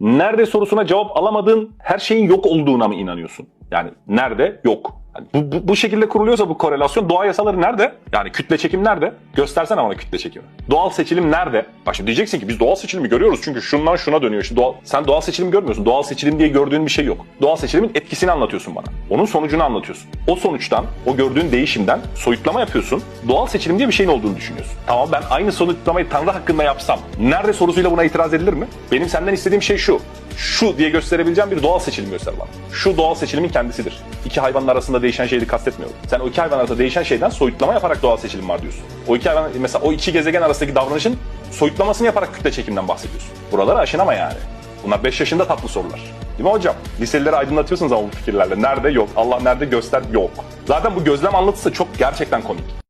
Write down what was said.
Nerede sorusuna cevap alamadığın her şeyin yok olduğuna mı inanıyorsun? Yani nerede? Yok. Yani bu, bu, bu şekilde kuruluyorsa bu korelasyon doğa yasaları nerede? Yani kütle çekim nerede? Göstersene bana kütle çekimi. Doğal seçilim nerede? Bak şimdi diyeceksin ki biz doğal seçilimi görüyoruz çünkü şundan şuna dönüyor. İşte doğal, sen doğal seçilim görmüyorsun. Doğal seçilim diye gördüğün bir şey yok. Doğal seçilimin etkisini anlatıyorsun bana. Onun sonucunu anlatıyorsun. O sonuçtan, o gördüğün değişimden soyutlama yapıyorsun. Doğal seçilim diye bir şeyin olduğunu düşünüyorsun. Tamam ben aynı soyutlamayı Tanrı hakkında yapsam nerede sorusuyla buna itiraz edilir mi? Benim senden istediğim şey şu. Şu diye gösterebileceğim bir doğal seçilim göster bana. Şu doğal seçilimin kendisidir. İki hayvanın arasında değişen şeyi kastetmiyorum. Sen o iki hayvan arasında değişen şeyden soyutlama yaparak doğal seçilim var diyorsun. O iki hayvan mesela o iki gezegen arasındaki davranışın soyutlamasını yaparak kütle çekimden bahsediyorsun. Buraları aşınama yani. Bunlar 5 yaşında tatlı sorular. Değil mi hocam? Liselileri aydınlatıyorsunuz ama bu fikirlerle. Nerede yok, Allah nerede göster yok. Zaten bu gözlem anlatısı çok gerçekten komik.